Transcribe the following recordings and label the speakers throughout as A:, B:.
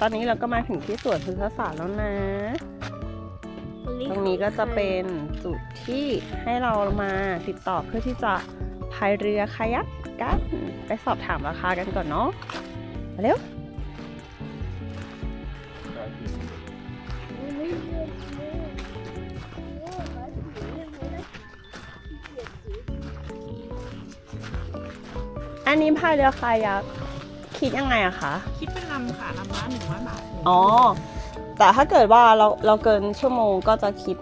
A: ตอนนี้เราก็มาถึงที่สวนพฤกษศาสตร์แล้วนะ ตรงนี้ก็จะเป็นจุดที่ให้เรามาติดต่อเพื่อที่จะพายเรือคายักกันไปสอบถามราคากันก่อนเนาะมาเร็วอันนี้พายเรือคายัก คิดยังไงอะคะ
B: คิดเป็นลำค่ะลำละหนึ่งร้อยบาท
A: อ๋อ แต่ถ้าเกิดว่าเราเราเกินชั่วโมงก็จะคิด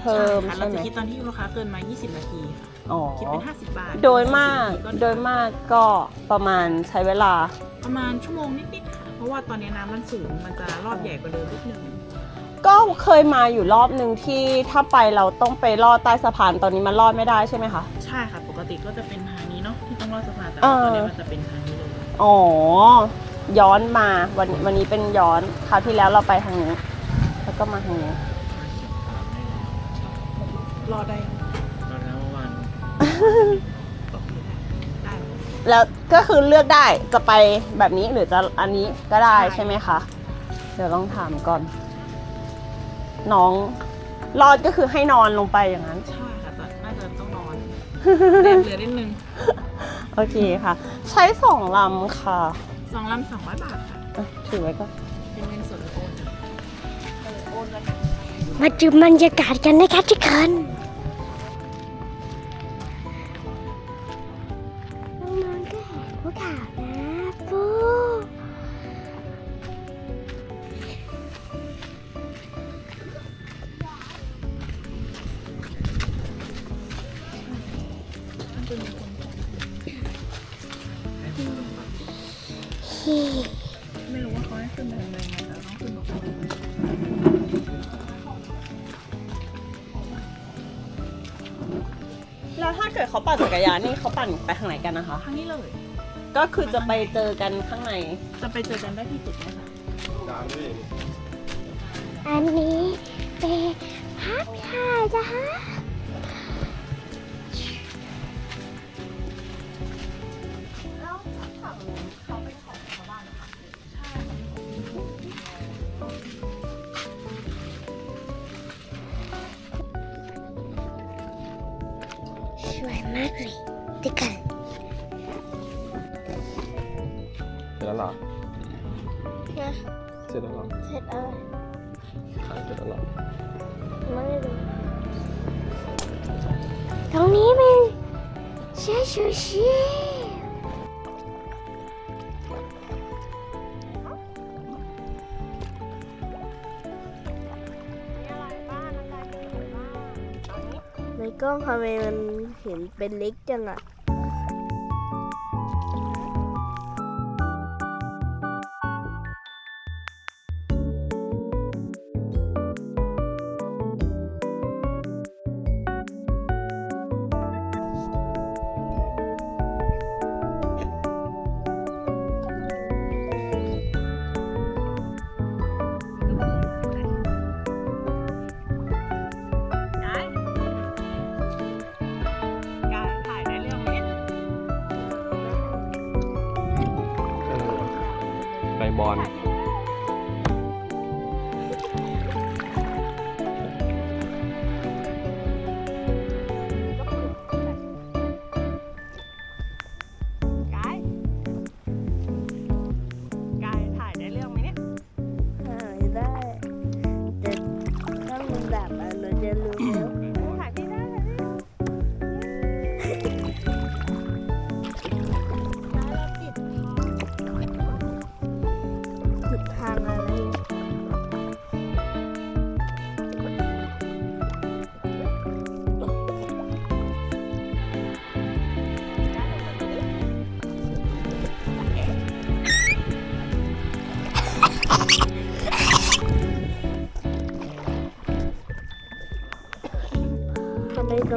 A: เพิ่ม
B: ค่ะ
A: ใช่
B: เรา
A: ไหม
B: จะคิดตอนที่ลูกค้าเกินมา 20 นาทีค่ะ
A: อ๋อ
B: คิดเป็น 50 บาท
A: โดยมาก
B: 40ก็
A: โดยมากก็ประมาณใช้เวลา
B: ประมาณชั่วโมงนิดๆค่ะ เพราะว่าตอนนี้น้ำมันสูง มันจะรอบใหญ่กว่าเดิมนิดนึง
A: ก็เคยมาอยู่รอบหนึ่งที่ถ้าไปเราต้องไปลอดใต้สะพานตอนนี้มันลอดไม่ได้ใช่ไหมคะ
B: ใช่ค่ะ ปกติก็จะเป็นทางนี้เนาะที่ต้องรอดสะพานแต่
A: เอ
B: ว่า
A: อ
B: ตอนนี้มันจะเป็นทางนี้เลย
A: อ๋อ ย้อนมาวันวันนี้เป็นย้อนคราวที่แล้วเราไปทางนี้ แล้วก็มาทางนี้
B: รอได้
C: ตอนนั้นเมื่อวาน
B: โอเคได้ได้
A: แล้วก็คือเลือกได้จะไปแบบนี้หรือจะอันนี้ก็ได้
B: ใช่
A: ใช่ไหมคะ เดี๋ยวต้องถามก่อน น้องรอดก็คือให้นอนลงไปอย่างนั้น
B: ใช่ค่ะแต่น่าจะต้องนอนแดดเหลือนิดนึง
A: โอเคค่ะ ใช้สองลำค่ะ
B: สองลำสองร้อยบาทค่ะ
A: อะถือไว้ก็
B: เป็นเงินสดหรือโอนเออโอนแล้วกัน
D: มาดูบรรยากาศกันนะคะทุกคนน้
B: ไม่รู้ว่าเขาให้ขึ้นไปทางไหนไงแต่ต้องขึ้นรถไฟ
A: แล้วถ้าเกิดเขาปั่นจักรยานนี่เขาปั่นไปทางไหนกันนะคะ
B: ทางนี้เลย
A: ก็คือจะไปเจอกันข้างใน
B: จะไปเจอกันได้ที่จุดนี้ค่ะ
D: อันนี้เป็นพักค่ะจ้า นะ
C: เสร็จแล้วเหรอ
D: เสร็จแล้ว
C: ขายเสร็จแล้วเหรอ
D: ไม่รู้ตรงนี้เป็นเชชูชิในกล้องทำไมมันเห็นเป็นเล็กจังอะ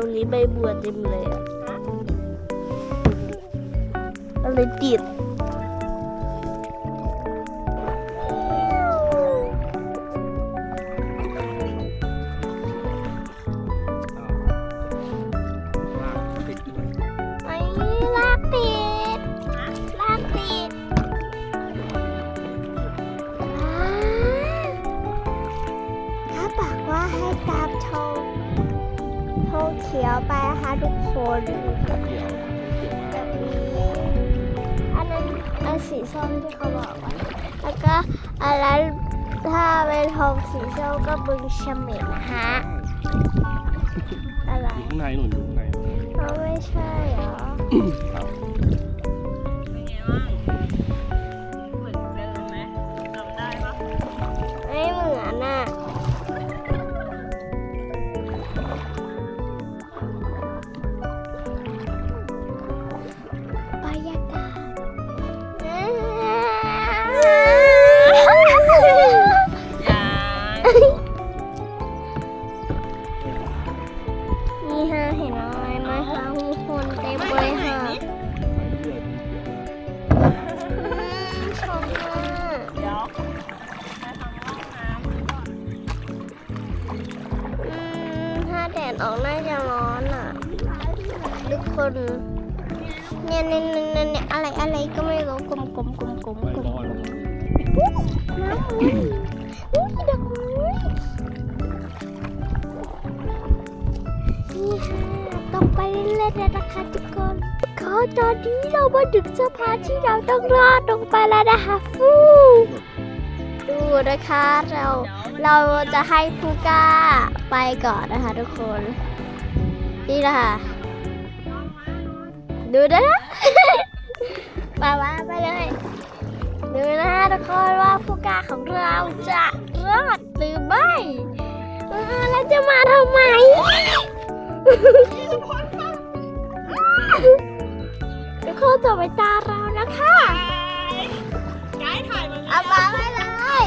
A: รงนี้
D: ใบบัวเต็มเลยอะอะไรติด
C: ขี
D: ยวไปนะคะทุกคน
C: เกี่ยวเกี่ยว
D: แบบนี้อันนั้นอันสีส้มที่เขาบอกไว้แล้วก็อันนั้นถ้าเป็นธงสีส้มก็บึงเฉม็ดนะฮะอะไร
C: อยู่ข้างในหนุนอยู่ข้างใน
D: อ๋อไม่ใช่เหรอ
C: ครับ
D: ต้องลอดลงไปแล้วนะคะฟูดูนะคะเราเราจะให้ผู้กล้าไปก่อนนะคะทุกคน นี่นะคะ ดูนะไปว่าไปเลย ดูนะทุกคนว่าผู้กล้าของเราจะรอดหรือไม่เออแล้วจะมาทำไมทุกคนต่อไปตาเรา นะคะ
A: ยายถ่ายมัน
D: เอามาไปเลย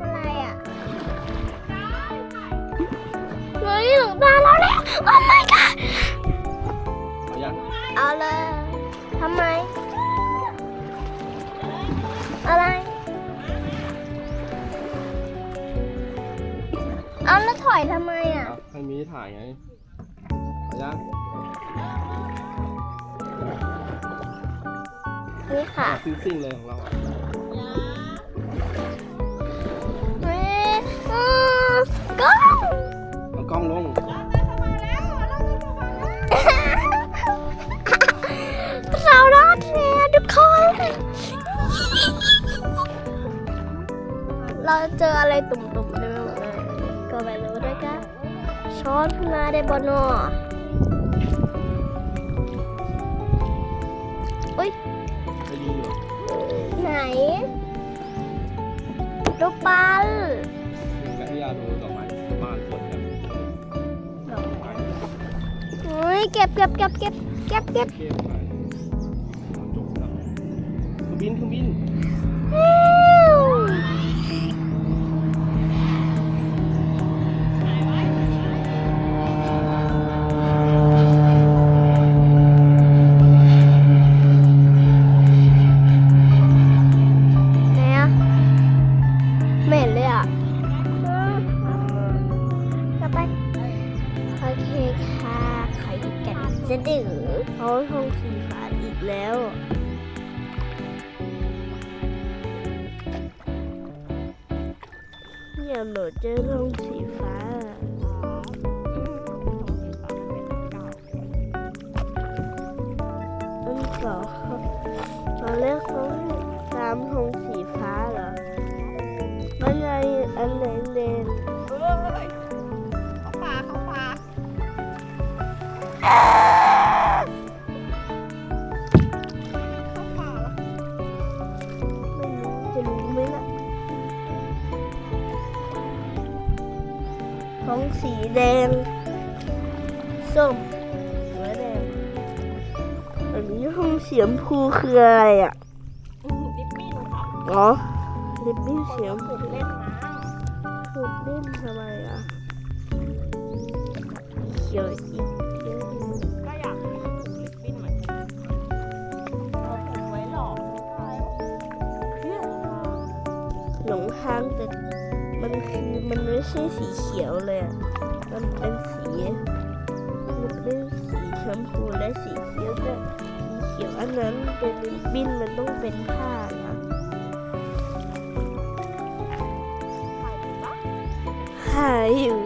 D: อะไรอะเฮ้ยหลงตาเราแล้วโอ้ my god
C: เอายัง
D: เอาเลยทำไม อะไร เอาแล้วถอยทำไมอะ
C: เอาให้มีถ่ายไงเอายัง
D: นี่ค่ะ
C: ซิ่งซิ่งๆเลยของเราอะ
D: เฮ้ยอืมก็
C: เอากล้องลง
D: เรารอดแล้วทุกคน เราเจออะไรตุ่มๆเต็มไปหมดเลยก็ไม่รู้นะคะช้อนขึ้นมาได้บนอ
C: ไห
D: นรูปปั้น
C: กับที่ยาดูดอกไม้บ้านสวนกันดอกไม้
D: เฮ้ยเก็บเก็บเก็บเก็บเก็บเก็บ
C: เข้มไปจุกจับเครื่องบินเครื่องบิน
D: เนี่ยหนูเจอทงสีฟ้าอันสองเขาตอนแรกเขาให้ตามทงสี แดง ส้มหัวแดงอันนี้ห้อง
A: เสียมพูคืออะไรอะ ดิปปิ้นครัอ๋
D: อ ลิบบิ้นเสียมผูกเล่นนะกดิ้นทำไมอะ เขียวอีกเยอะ
A: อยู่ก็อยากให้
D: ผูกดิปนเหมื
A: อน
D: กันเราผูกไว้หลอกใครเพื่อนหลงทางแต่มันคือมันไม่ใช่สีเขียวเลยอะ มันเป็นสีมันเป็นสีชมพูและสีเขียวแต่สีเขียวอันนั้นเป็นริบบิ้นมันต้องเป็นผ้านะ
A: หายอยู่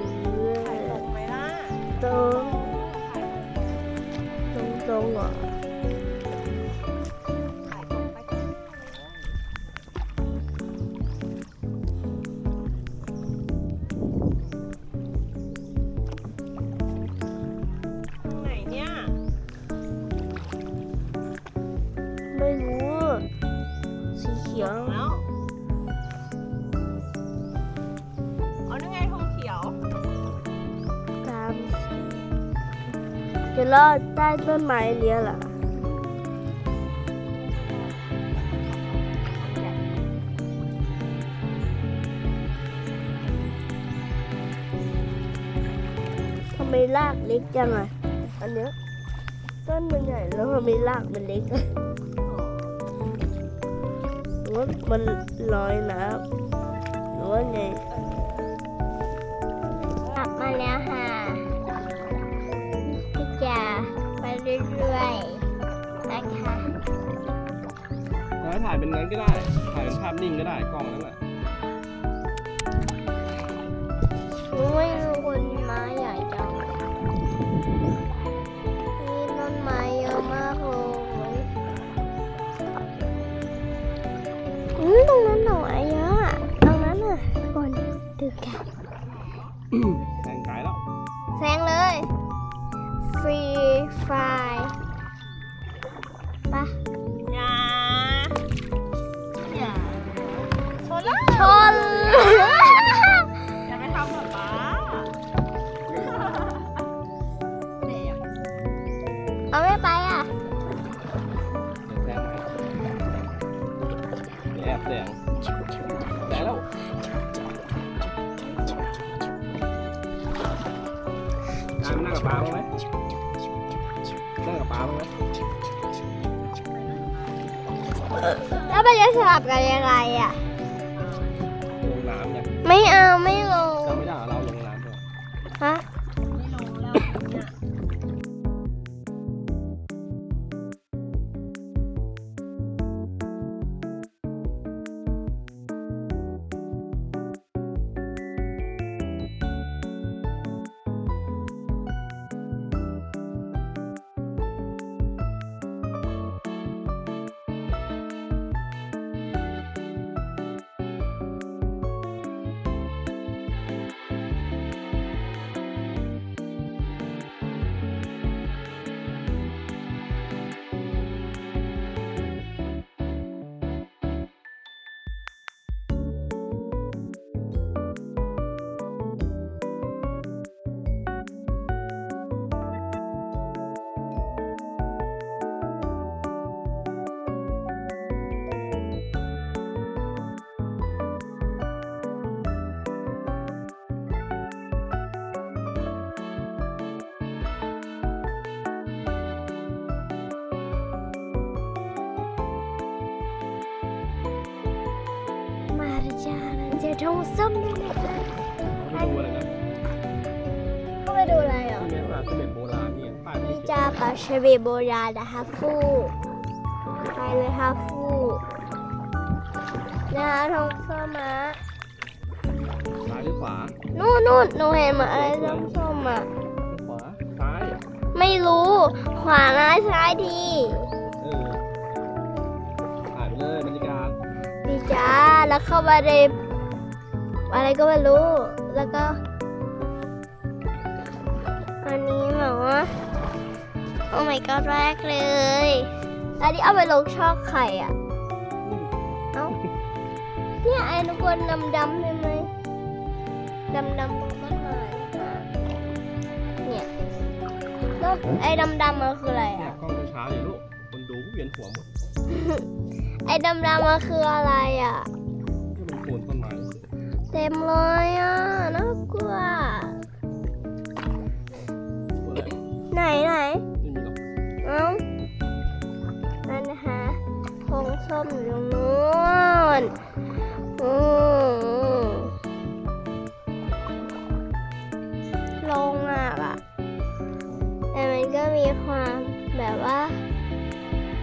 D: รอดใต้ต้นไม้เนี้ยเหรอทำไมรากเล็กจังอะอันเนี้ยต้นมันใหญ่แล้วทำไมรากมันเล็กอะหรือว่ามันลอยน้ำหรือว่าไง รื่อยๆนะคะ
C: ถ้าถ่ายเป็นนั้นก็ได้ ถ่ายเป็นภาพนิ่งก็ได้กล้องนั้นแหละ
D: หนูไม่รู้คนไม้ใหญ่จังมีต้นไม้เยอะมากเลยอืมตรงนั้นหน่อยเยอะอะตรงนั้นอะคนดูกัน มาจา
C: เจะ
D: ทงส้มด้วยนะคะ
C: เขาไปดูอะไรนะ
D: เข้าไปดูอะไรเหรอ
C: ที่เนี่ยว่าสมเด็จโบราณเนี่ยป้ายไม่
D: มี
C: เขียน
D: จ้าปลาเชเบโบราณนะคะฟูไปเลยค่ะฟูนะคะทงส้มมะ
C: ซ้ายหรือขวา
D: นู่นนู่นหนูเห็นเหมือนอะไรส้มส้มๆอะ
C: ขวาซ้าย
D: ไม่รู้ ขวาร้ายซ้ายดี แล้วเข้ามาในอะไรก็ไม่รู้ แล้วก็ อันนี้เหรอโอ้ my god แรกเลย อันนี้เอาไปลงช่องไข่อะ เอ้า เนี่ยไอ้นุกคนดำดำๆใช่ไหมดำดำๆตรงต้นไม้อะเนี่ยแล้วไอ้ดำดำๆมันคืออะไร
C: เนี่ย
D: อะ
C: กล้องช้าๆดิลูก คนดูเวียนหัวหมด
D: ไอ้ดำดำๆมันคืออะไรอะ เต็มเลยอะน่ากลัว
C: ไห
D: นไหนเอ้านั่นนะคะพงส้มอยู่นู้นอืมลงอะแบบแต่
E: มันก็มีความแบบว่า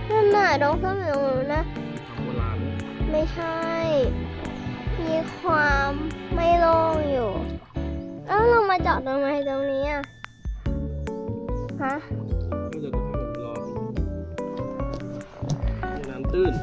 E: นั่นน่ะ
D: น้องส้มอยู่น้นนะ
E: ไม่ใช่ มีความไม่โล่งอยู่ แล้วเรามาจอดทำไมตรงนี้อะ ฮะ
D: ก็จะให้มันรอดูนี่น้ำตื้น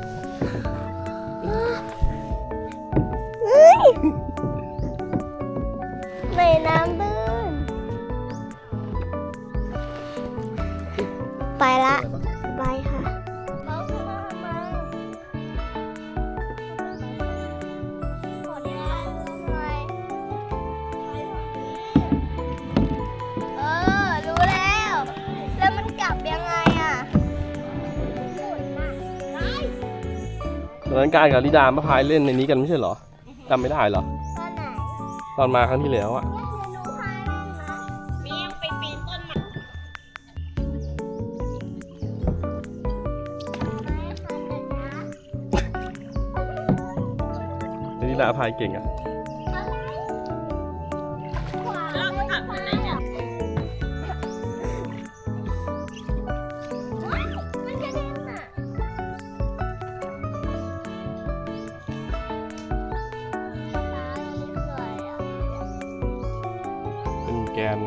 E: นนั้นกา
D: รกับลิดามาพายเล่นในนี้กันไม่ใช่เหรอจำไม่ได้เหรอ
E: ตอนไหน
D: ตอนมาครั้งที่แล้วอะ
E: เนี่ยเดี๋ยวหนูพาเล่นนะ
A: มียังไปปีนต้นไม้
D: ลิดาพายเก่งอะ
A: น
D: แกน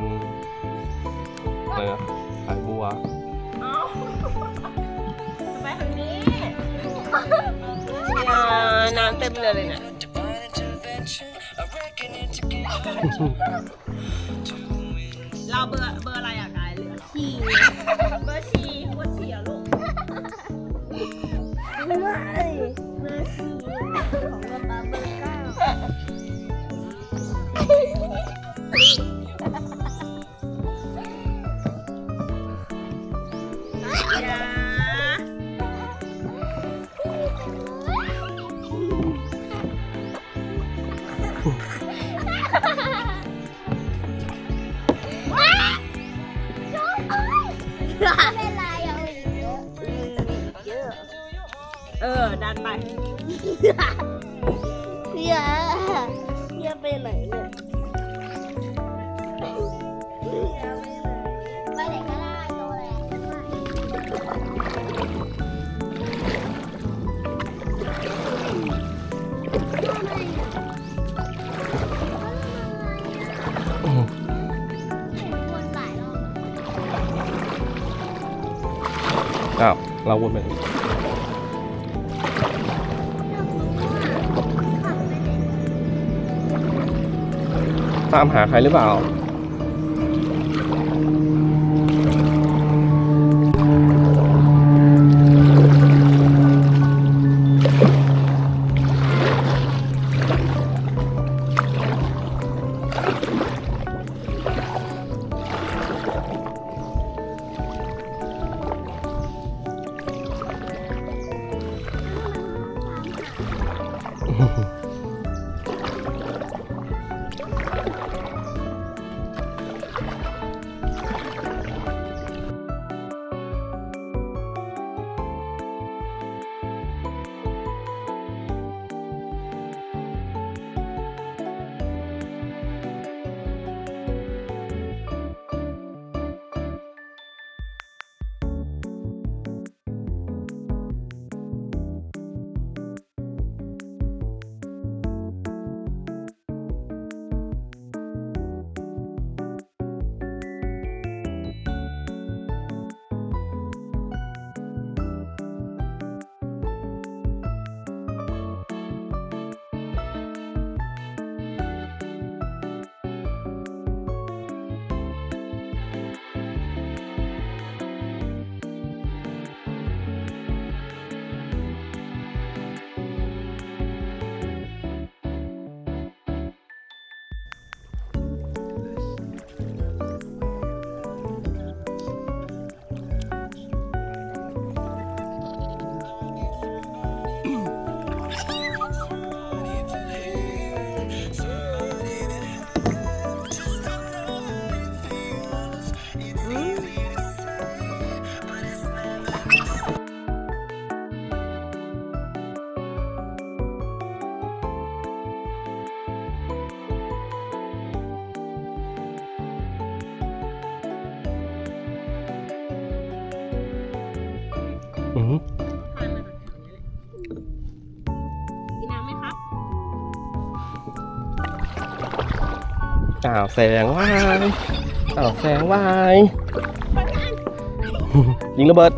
D: อะไรนะสายบัว
A: เอาไปทางนี้
F: น้ำเต็มเรือเลยเนี่ย
A: เราเบอร์เบอร์อะไรอะกายเรือเราฉี่เบอร์ฉี่ปวดฉี่อะลูก
E: เออ
A: ดันไป
E: เยอะเยอะไปไหนเนี่ยไปไหนก็ได้โตแล้ววนหลายรอบ
D: อ้าวเราวนไป ตามหาใครหรือเปล่า อ้า
C: วแสงว่ายอ้าวแสงว่ายยิงระเบิด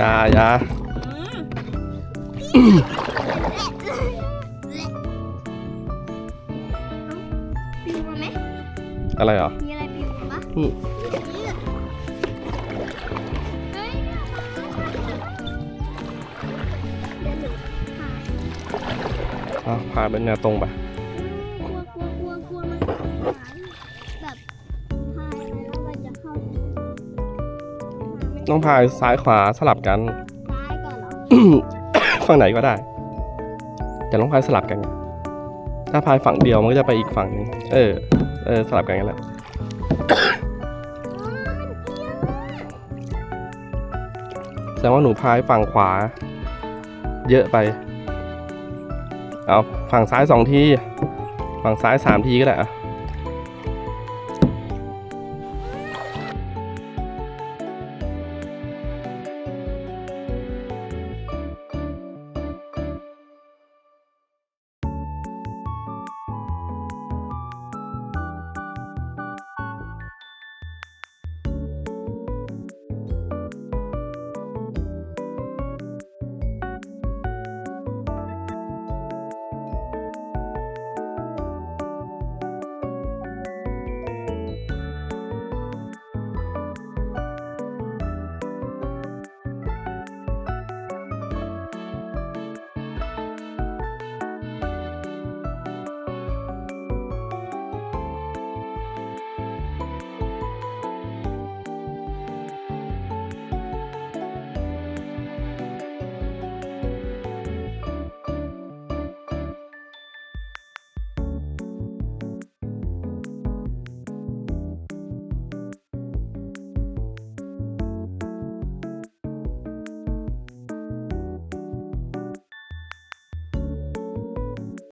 C: อยาอยา
D: ปิวมาไหม
C: อะไรเหรอ
D: มีอะไรปิวมาปะ
C: อืม
D: เฮ้ย
C: อะพาเป็นแนวตรงไป ต้องพายซ้ายขวาสลับกัน
D: ซ้ายก่อนเหรอ
C: ฝั่งไหนก็ได้ แต่ต้องพายสลับกันไงถ้าพายฝั่งเดียวมันก็จะไปอีกฝั่งหนึงเออเออสลับกันกันแหละแสดงว่าหนูพายฝั่งขวา เยอะไป เอาฝั่งซ้ายสองที ฝั่งซ้ายสามทีก็ได้อะ